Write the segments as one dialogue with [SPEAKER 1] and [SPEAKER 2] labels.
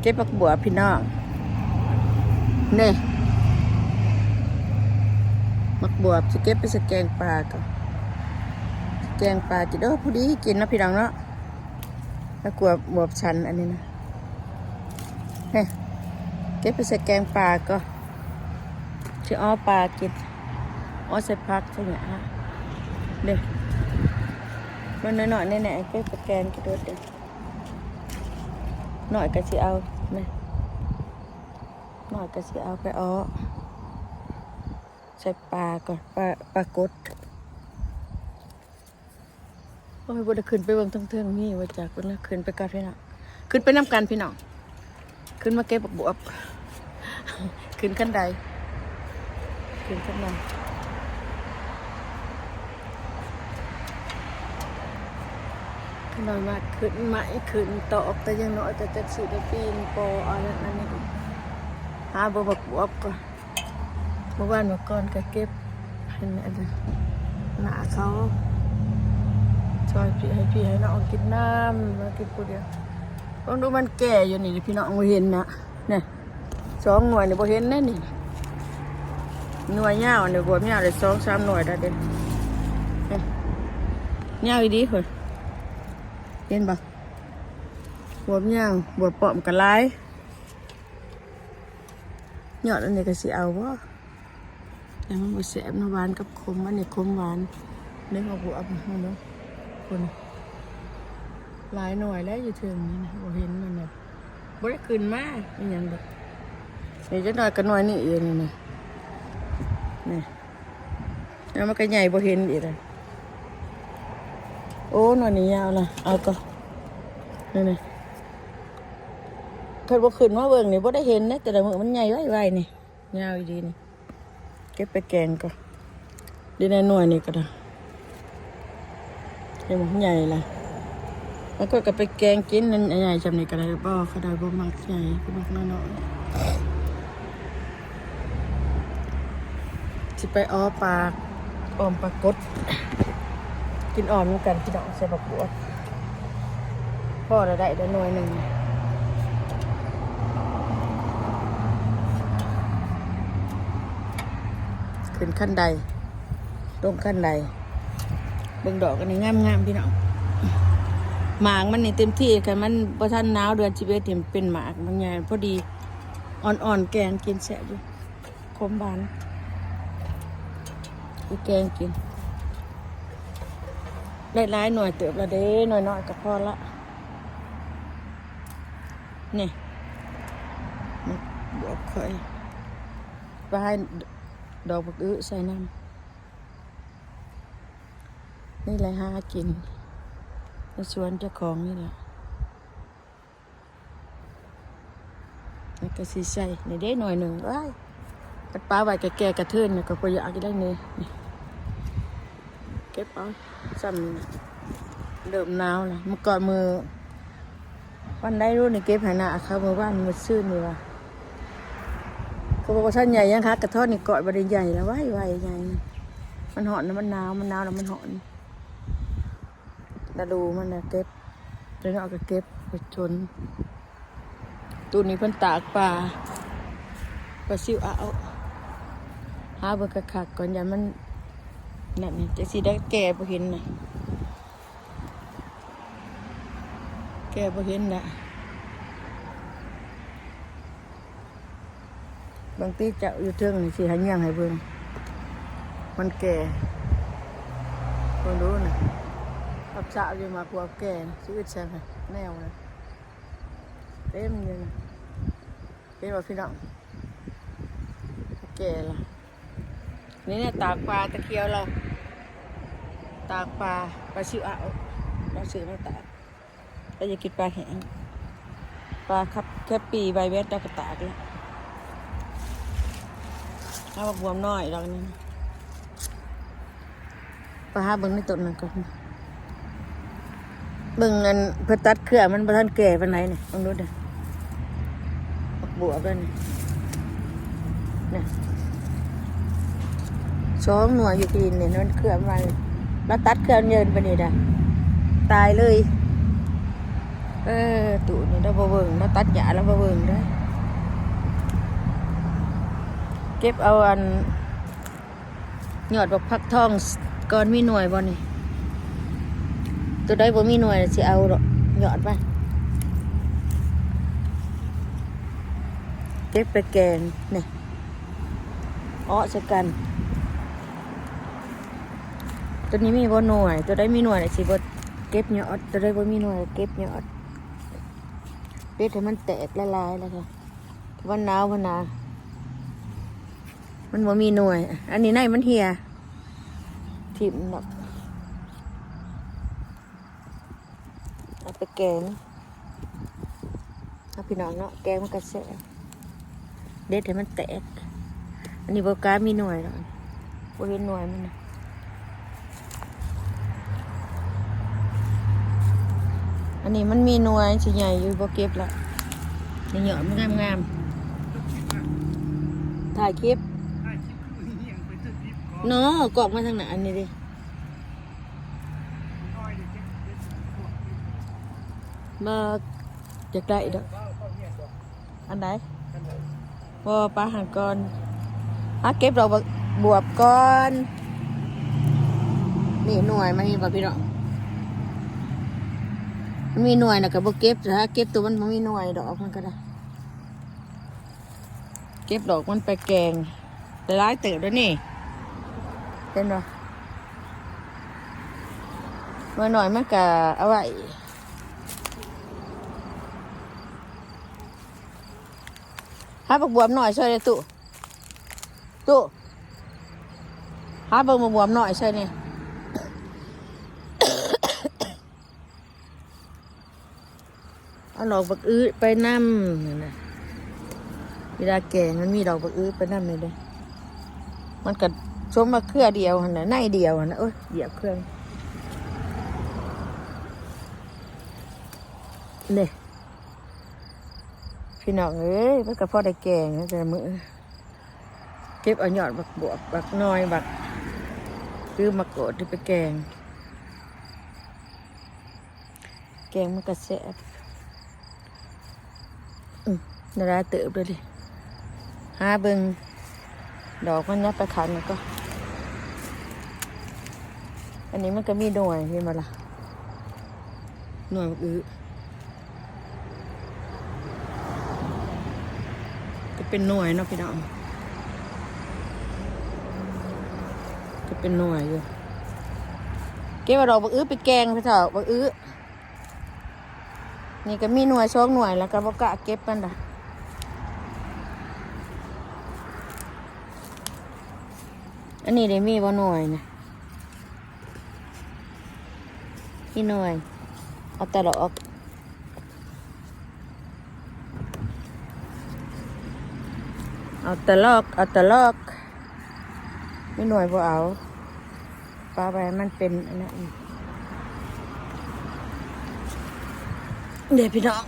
[SPEAKER 1] เก็บผักบัวพี่น้องนี่มักบวบจะเก็บไปสแกงปลาก่อนสแกงปลาจะเด้อพอดีกินนะพี่น้องเนาะแล้วกลัวบวบชันอันนี้นะเฮ้เก็บไปสแกงปลาก็จะอ้อปลากินอ้อใส่พักใช่ไหมฮะเด้อมันน้อยๆแน่ๆเก็บสแกงกระโดดเด้อ หน่อยก็สิเอาเนี่หน่อยก็สิเอาไปอ้อใส่ปลาก่อนปลาปลากดโอ้ยบ่ได้ขึ้นไปเบิ่งทั้งเทิงนี่ว่าจากคนละขึ้นไปก่อนพี่น้องขึ้นไปน้ำกันพี่น้องขึ้นมาเก็บบักบวบขึ้นขั้นใดขึ้นขั้นใด ขึ้นน้อยมากขึ้นไหมขึ้นตอกแต่ยังน้อยแต่จะสิได้ปีนปออะไรนั่นนี่หาบ่บักบวบก่อนเมื่อวานเมื่อก่อนก็เก็บให้แม่เลยหนาเขาช่วยพี่ให้พี่ให้น้องกินน้ำมากินคนเดียวต้องดูมันแก่อยู่นี่พี่น้องเห็นนะเนี่ยสองหน่วยนี่บ่เห็นแน่นี่หน่วยยาวนี่บวมยาวเลยสองสามหน่วยได้เด็ดเนี่ยยาอีดีคน เห็นปะบวมยาวบวมปอมกันหลายอดอันนี้ก็สิเอาวะแต่มันบ่แสบนะหวานกับขมอันนี้ขมหวานเนื้อเอาบัวเอามาเนาะคนหลายหน่อยแล้วอยู่ถึงนี่นะบ่เห็นมันแบบบ่ได้ขึ้นมาอหยังดอกนี่จะหน่อยก็หน่อยนี่เองนี่นะนี่แล้วมันก็ใหญ่บ่เห็นอีกเลย โอ้หน่อยนี่ยาวละเอาก็นี่นี่เพิ่นบ่ขึ้นมาเบิ่งนี่บ่ได้เห็นนะแต่ละมือมันใหญ่ไวๆนี่ยาวดีนี่เก็บไปแกงก็ดีในหน่วยนี่ก็ได้เดี๋ยวมันใหญ่ละแล้วก็ก็ไปแกงกินนั่นใหญ่จำนี่ก็ได้บ่เขาได้บ่มักใหญ่ก็มักน้อยๆสิไปอ้อปลาออมปลากด กินอ่อมนกันพี่น้องใส่บักบัวพ่อได้ได้ได้หน่วยหนึ่งขึ้นขั้นใดลงขั้นใดเบิ่งดอกอันนี้งามงามๆพี่น้องหมากมันนี่เต็มที่ค่ะมันประทันหนาวเดือนชีวิตนี่เป็นหมากบางอย่างพอดีอ่อนๆแกงกินแสบอยู่คมบานอีแกงกิน ได้หลายหน่วยเติบละเด้หน่อยน้อยๆก็พอละนี่มันบวกค่อยไปให้ดอกบักอื้อใส่น้ำนี่แหละหากินในสวนเจ้าของนี่แหละแล้วก็สีใส่ในเด้หน่อยหนึ่งว้ายกัดปลาไว้แก่ๆกระเทือนเนี่ยก็ประหยัดได้เนี่ย ก็บเอาซ้ำนี่เริ่มหนาวแล้วเมื่อก่อนมือวันได้รู้ในเก็บหาหนาเขาเมื่อวานมือซื่นนี่ว่ะเขาบอกว่าท่านใหญ่ยังคะกระท้อนนี่เกาะบริใหญ่แล้วไว้ไว้ใหญ่มันหอนนะมันหนาวมันหนาวแล้วมันหอนตาดูมันนะเก็บเดี๋ยวเอาก็เก็บไปชนตัวนี้เพิ่นตากปลาปลาซิวเอาหาเบอร์กระขักก่อนอย่ามัน นั่นนี่จะสีได้แก่บ่เห็นนะแก่บ่เห็นนะบางทีเจะอยู่เทิงนี่สิให้ย่างให้เบิ่งมันแก่เพิ่นรู้นะขับสาวอยู่มากว่าแก่นะชีวิตแซ่บแนวนะเต็มเลยนะเป็นว่าพี่น้องแก่ละ นี่เนี่ยตากปลาตะเคียวเรา ตากปลาปลาชิวเอาเราซื้อมาตากเราจะกินปลาแห้งปลาครับแค่ปีใบเวทเราก็ตากแล้วเอาบวมน้อยดอกนี้ไปหาเบิ่งในต้นนั่นก่อนเบิ่งอันเพื่อตัดเครือมันบ่ทันแก่ปานไหนเนี่ยลองดูเด้อบักบวบด้วยนี่เนี่ย สองหน่วยอยู่ปีนเนี่ยมันเครื่อมันแล้วตัดเครื่อมันเยินไปนี่เด้อตายเลย เออตู่นี่เราบเบิงเราตัดหญ้าแล้วบ่เบิงได้เก็บเอาอันหยอดบักพักทองก่อนมีหน่วยบ่นี่ตัวใดบ่มีหน่วยน่ะสิเอาดอกยอดไปเก็บไปแกงนี่อ้อสักกัน ตัวนี้มีบ่หน่วย ตัวใดมีหน่วยน่ะสิบเก็บยอดตัวใดบ่มีหน่วย เก็บยอดเป็ดให้มันแตกละลายแล้วค่ะวันหนาววันหนาวมันบ่มีหน่วย อันนี้ในมันเหี่ยทิ่มดอกเอาไปแกงเอาพี่น้องเนาะแกงมันก็แซ่บเด็ดให้มันแตก อันนี้บ่กล้ามีหน่วยหรอกบ่เห็นหน่วยมันนะ อันนี้มันมีหน่วยสิใหญ่อยู่บ่เก็บละนี่เหยอดมันงามๆถ่ายคลิปเนาะกอกมาทางไหนอันนี้ดิมาจากได้ดอกอันไหนบ่ปลาหันก่อนอาเก็บดอกบักบวบก่อนนี่หน่วยมันนี่บ่พี่น้อง มันมีหน่วยนะกับบ่เก็บถ้าเก็บตัวมันมีหน่วยดอกมันก็ได้ เก็บดอกมันไปแกงแต่ร้ายเติบแล้วนี่เห็นบ่หน่วยหน่อยมันก็เอาไว้หาบักบวมหน่อยช่วยเลยตู่ตู่หาเบิ่งบักบวมหน่อยช่วยนี่ เอาดอกบักอื้อไปน้ำนั่นะเวลาแกงมันมีดอกบักอื้อไปน้ำเลยเด้อมันก็ชมมาเครือเดียวหั่นะในเดียวหั่นะโอ้ยเหยียบเครื่องเนี่ยพี่น้องเอ้ยมันก็พอได้แกงนะแต่มือเก็บเอาหยอดบักบวบบักน้อยบักคือมาโกดที่ไปแกง แกงมันก็แซ่บ นาราเติบเลยดิหาเบิงดอกมันยับไปขันแล้วก็ อันนี้มันก็มีหน่วยเห็นไหมล่ะหน่วยอือก็เป็นหน่วยเนาะพี่น้องก็เป็นหน่วยอยู่เก็บเอาดอกบักอื้อไปแกงพี่เถอะบักอื้อนี่ก็มีหน่วยช่องหน่วยแล้วก็บกะเก็บมันละ อันนี้ได้มีบ่หน่วยนะมีหน่วยเอาแต่ดอกเอาแต่ลอกเอาแต่ลอกไมีหน่วยบ่เอาปลาไปให้มันเป็นอันนั้นเดี๋ยวพี่น้อง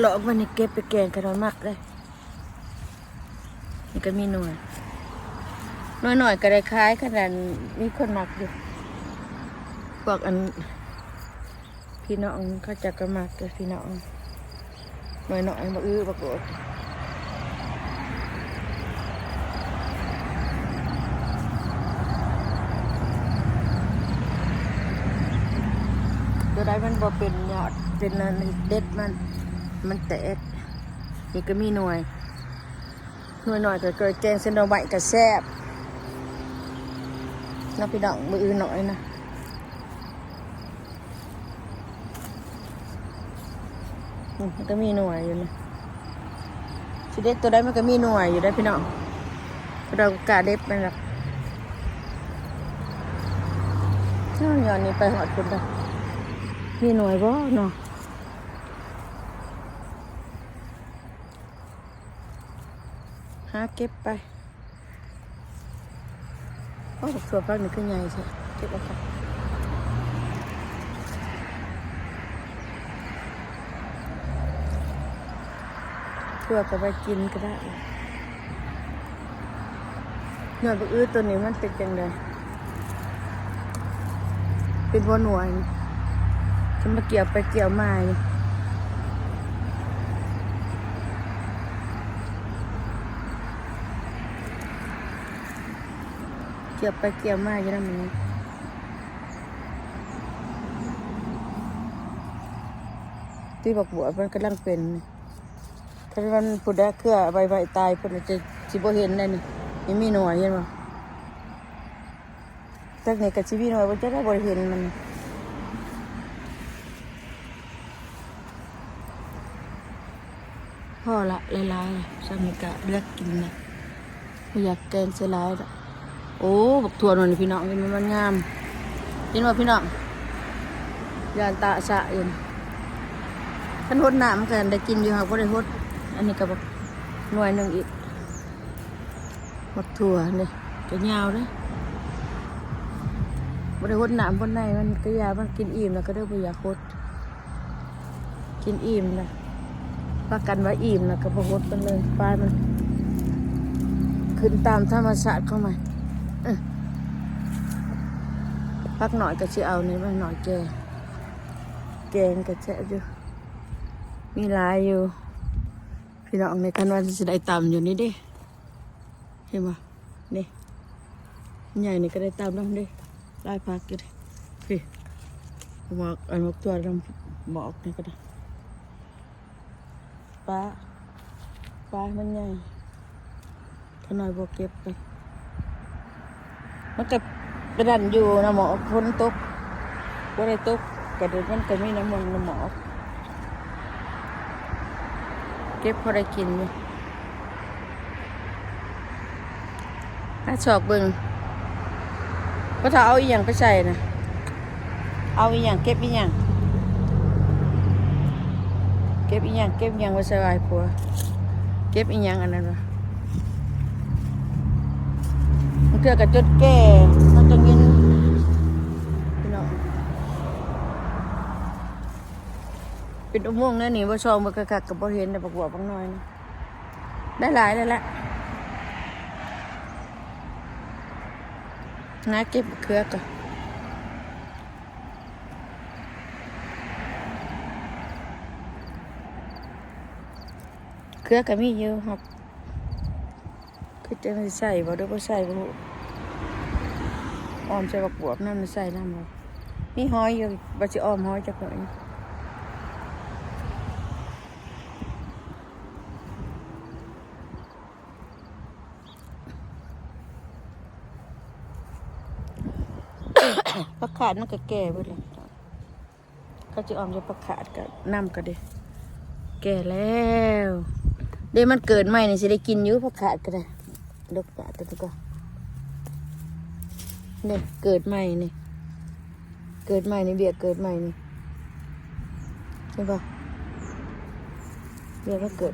[SPEAKER 1] หลอกมันนี่เก็บไปแกงกันมากเลยนี่ก็มีหน่วย น่อยหน่อยๆก็ได้คล้ายขนาดมีคนมักอยู่พวกอัน พี่น้องเขาจะกระมักเลยพี่น้องหน่อยหน่อยมาอื้อปรากฏตัวใดมันบ่เป็นยอดเป็นอันเด็ดมัน มันแตกนี่ก็มีหน่วย หน่วยหน่อยก็เกิดแกงเส้นดอกใบก็แซ่บ น้ำพี่น้องมืออื่นหน่อยนะมันก็มีหน่วยอยู่นะสิเด็ดตัวใดมันก็มีหน่วยอยู่ได้พี่น้องเรากาเด็ดมันหรอกน้องย้อนนี่ไปหอดคนได้มีหน่วยบ่เนาะหาเก็บไป โอ้บักถั่วฟักนี่คือใหญ่ใช่เก็บเอาค่ะถั่วก็ไปกินก็ได้หน่วยบักอื้อตัวนี้มันเป็นยังไงเป็นวัวหน่วยนี่ฉันมาเกี่ยวไปเกี่ยวมาอยู่ เกี่ยวไปเกี่ยวมาอยู่นั่นมันที่บอกบัวมันกำลังเป็นถ้ามันพุดได้เครือใบใบตายพิ่นจะสิบ่เห็นได้นี่ยังมีหน่วยเห็นบ่จากไหนกับชีวิตหน่อยบ่จะได้บ่เห็นมันพ่อละลายๆสามีกะเลือกกินนะอยากแกงเสลายละ โอ้บักถั่วหน่อยพี่น้องเห็นมันงามเห็นว่าพี่น้องยานตาสะเอ็นขันหดน้ำกันได้กินอยู่ค่ะบ่ได้หดอันนี้ก็บักหน่วยหนึ่งอีกบักถั่วนี่ก็ยาวเลยบ่ได้หดน้ำบนในมันก็ยาวมันกินอิ่มแล้วก็ได้บ่อยากหดกินอิ่มนะประกันว่าอิ่มแล้วก็บ่หดมันเลยปลายมัน ขึ้นตามธรรมชาติเข้ามา พักหน่อยก็จะเอานี่มาหน่อยแกงแกงก็จะอยู่มีหลายอยู่ พี่น้องในคันว่าจะได้ตำอยู่นี่เด้เห็นไหมนี่ใหญ่นี่ก็ได้ตำน้ำเด้ลายพักอยู่เด้พี่หมอกอันหมอกตัวดำหมอกนี่ก็ได้ปลาปลามันใหญ่ขน่อยบวกเก็บไป มันก็กระดันอยู่นะหมอฝนตกว่าได้ตกกระด็นมันก็มีน้ำมันน้ำหมอกเก็บพอได้กินอยู่ถ้าชอกเบิ่งก็ถ้าเอาอีหยังไปใส่นะเอาอีหยังเก็บอีหยังเก็บอีหยังเก็บอีหยังไว้ใส่ไว้ผัว เก็บอีหยังอันนั้นวะ เกิดกับจุดแก่มันจะยินพี่น้องเป็นอุโมงค์นั่นนี่ว่าชองมันกะกักกับบ่เห็นแต่ประกวดบางน้อยนะได้หลายเลยแหละนาเก็บเครือก่อนเครือก็มีเยอะครับ คือจะไม่ใส่บ่ด้วยบ่ใส่บ่รู้ออมใส่บักบวบนั่นมันใส่น้ำบ่มีหอยอยู่บ่สิออมหอยจักหน่อยผักขาดมันก็แก่เบิดแล้วเขาจะออมจะผักขาดกับน้ำก็เด้แก่แล้ว เดี๋ยวมันเกิดใหม่นี่สิได้กินอยู่ผักขาดก็ได้ ลูกปลาตัวนี้ก็เนี่ยเกิดใหม่นี่เกิดใหม่นี่เบียร์เกิดใหม่นี่ใช่ปะเบียร์ก็เกิด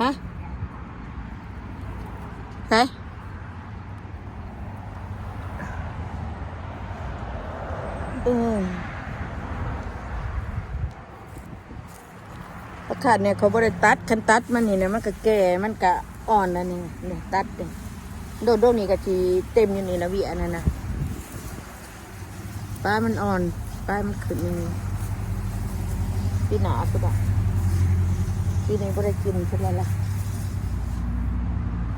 [SPEAKER 1] ฮะไหนเอออากาศเนี่ยเขาบริตัดคันตัดมันนี่เนี่ยมันก็แก่มันก็ อ่อนแล้วนี่เนี่ยตัดเนี่ยโดดโดดนี่ก็ทีเต็มอยู่นี่ละเวียนั่นนะปลามันอ่อนปลามันขึ้นนี่ปีหนาสุดอะปีนี้บ่ได้กินใช่ไหมล่ะ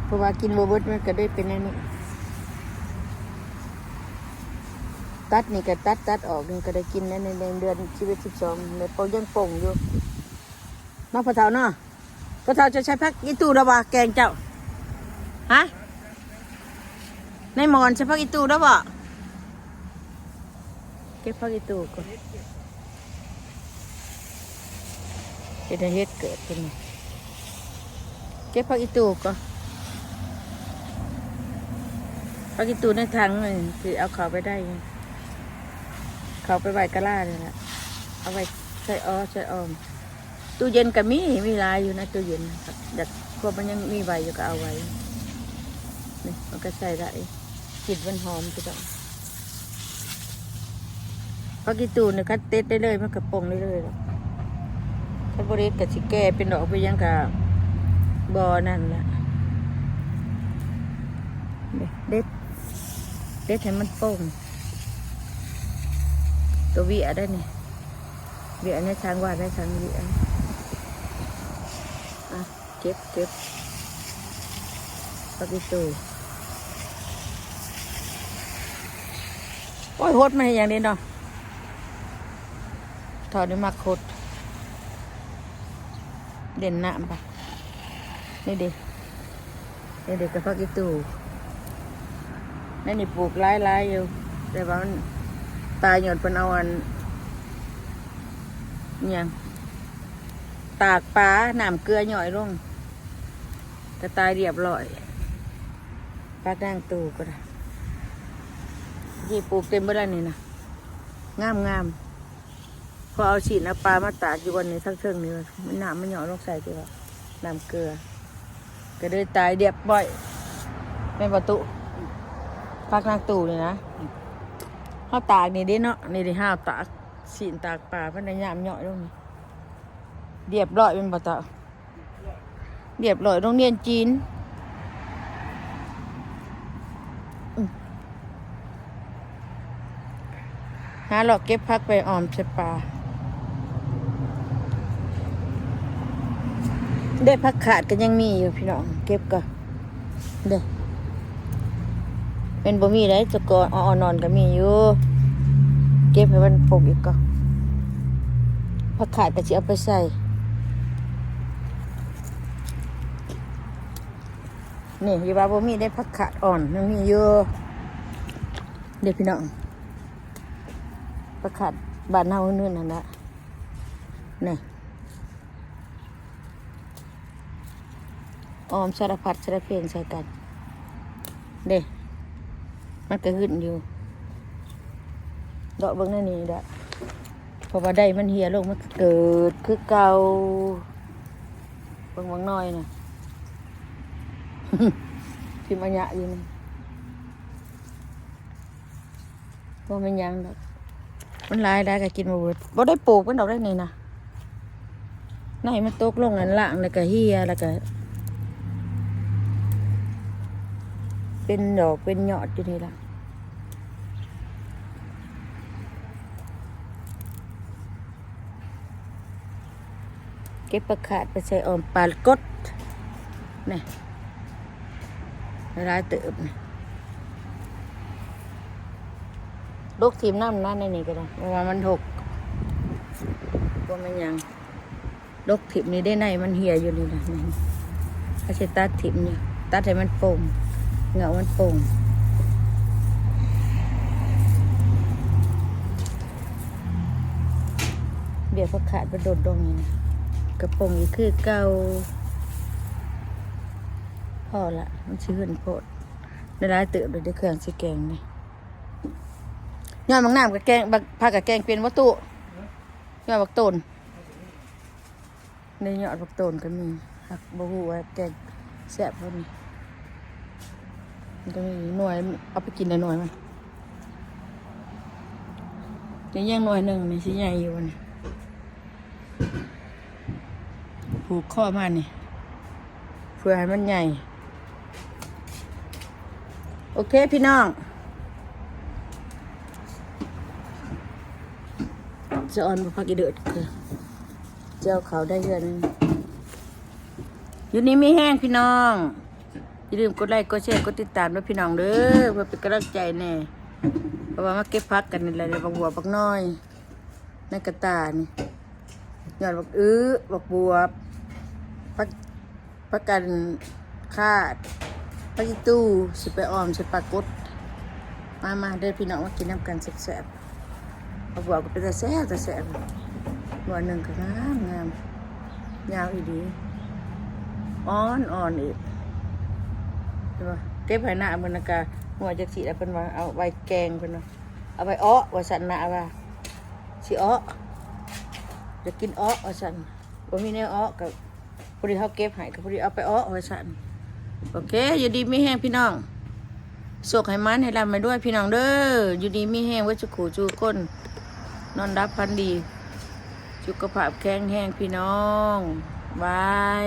[SPEAKER 1] เพราะว่ากินโบเบิร์ตมันก็ได้เป็นอันนี้ตัดนี่ก็ตัดตัดออกนี่ก็ได้กินในในเดือนชีวิตสิบสองในโปยังป่งอยู่น้องพระเฒ่าเนาะ พระเฒ่าจะใช้พักอีตูระบาแกงเจ้า ฮะ ในหมอนใช้พักอีตูระบาเก็บพักอีตูก่อนจะได้เฮ็ดเกิดขึ้นเก็บพักอีตูก่อนพักอีตูในถังเลยคือเอาเขาไปได้ เขาไปไหวกะล่าเลยละเอาไว้ใส่อ้อใส่ออม ตู้เย็นก็มีมีลายอยู่นะตู้เย็นครับแต่พวกมันยังมีใบอยู่ก็เอาไว้นี่มันก็ใส่ได้กลิ่นมันหอมจุดองพอกี่ตูนเนี่ยคัดเต็ดได้เลยมันกระปงได้เลยหรอกถ้าบริษกับสิแก่เป็นดอกไปยังกับบอนั่นแหละเด็ดเด็ดให้มันโป่งตัวเวียได้นี่เวียเนี่ยช้างว่าได้ช้างเวียอะ เก็บเก็บปลาปิตูโอ้ยโหดมาให้อย่างนี้เนาะถอดด้วยมักโคดเด่นหน้าปะนี่เด็กนี่เด็กกับพักอีตูนั่นนี่ปลูกหลายๆอยู่ แต่ว่ามันตายหยดเป็นเอาอันอิหยังตากปลาหน้ำเกลือหน่อยลง ก็ตายเรียบร้อยปลาด่างตูก็ได้ที่ปลูกเต็มไปแล้นี่นะงามงามพอเอาฉีดน้ำปลามาตากอยู่วันนี้ทั้งเทิงนี่มันน้ำมันหย่อนลงใส่ตัวน้ำเกลือ ก็เลยตายเรียบร้อยแม่นประตูพักนางตูนี่นะห้าวตากนี่ด้เนาะนี่ด้ห้าวตากฉีนตากปลาเพันในยามหยาะลงนี่เรียบร้อยเป็นประตู เรียบร้อยโรงเรียนจีนหาหลอกเก็บพักไปออมใส่ปาได้พักขาดก็ยังมีอยู่พี่น้อง เก็บก็เด้อเป็นบ่มีได้จะกอนอ่อนนอนก็มีอยู่ เก็บให้มันปกอีกก็พักขาดก็จะเอาไปใส่ นี่อยู่ว่าบ่มีได้พักขาดอ่อนยังมีอยู่เด็กพี่น้องประคัดบานเฮาเนื่นนั่นละนี่ออมสารพัดสารเพลงใส่กัน เด้มันก็ขึ้นอยู่ดอกเบิ้งนั่นนี่เด้อเพราะว่าได้มันเหี่ยลงมันเกิดคือเก่าเบิ่งบางน้อยนะ ที่มันยะอยู่นี่ว่ามันยังดอกมันลายได้ก็กินมาเบิดบ่ได้ปลูกมันดอกได้นี่นะไหนมันตกลงนั่นล่างแล้วก็เฮียแล้วก็เป็นดอกเป็นยอดอยู่นี่ล่ะเก็บประขาดไปใส่ออมปลากดนี่ ร้ายเติบนี่ลูกทีมน้ำนั่นในนี่ก็ได้เพราะว่ามันหกว่ามันยังลูกถิบนี่ได้ในมันเหี่ยอยู่นี่นะนี่เขาจะตัดถิบเนี่ยตัดให้มันโป่งเหงามันโป่งเดี๋ยวก็ขาดไปโดดดงนี่นะกระโปรงอีกคือเก่า พอละมันชื่นโพดได้ร้ายเติบเลยได้เครื่องสีแกงนี่ยอดบางน้ำกับแกงบักผักกับแกงเป็นวัตถุยอดบักต้นในยอดบักต้นก็มีผักบะฮูว่าแกงแซ่บพวกนี้มันก็มีหน่วยเอาไปกินในหน่วยมันจะย่างหน่วยหนึ่งนี่สิใหญ่อยู่นี่ผูกข้อมานี่เพื่อให้มันใหญ่ โอเคพี่น้องจะออนมาพักอีเดือดคือเจ้าเขาได้เดือนอยู่นี่ไม่แห้งพี่น้องอย่าลืมกดไลค์กดแชร์กดติดตามด้วยพี่น้องเด้อเพื่อเป็นกำลังใจแน่เพราะว่ามาเก็บพักกันนี่แหละบักบัวบักน้อยในกระตานี่ยอดบักอื้อบักบัวพักพักกันคาด พักอีตู้สิไปออมสิปลากดมามาเด้อพี่น้องมากินน้ำกันแซ่บๆเอาบัวก็เป็นแต่แซ่บแต่แซ่บบัวหนึ่งก็งามงามยาวอีดีอ่อนอ่อนอีกใช่ปะเก็บไว้หน้าบรรณากาหัวจักสีแล้วเป็นว่าเอาไว้แกงเป็นว่าเอาไว้อ้อว่าสันหนาว่าสิอ้อจะกินอ้อว่าสันว่ามีแนวอ้อกับพอดีเขาเก็บให้กับพอดีเอาไปอ้อว่าสัน โอเค อยู่ดีไม่แห้งพี่น้องโศกให้มันให้ลำไปด้วยพี่น้องเด้อ อยู่ดีไม่แห้งว่าจะขู่จูก้น นอนรับพันดีสุขภาพแข้งแห้งพี่น้องบาย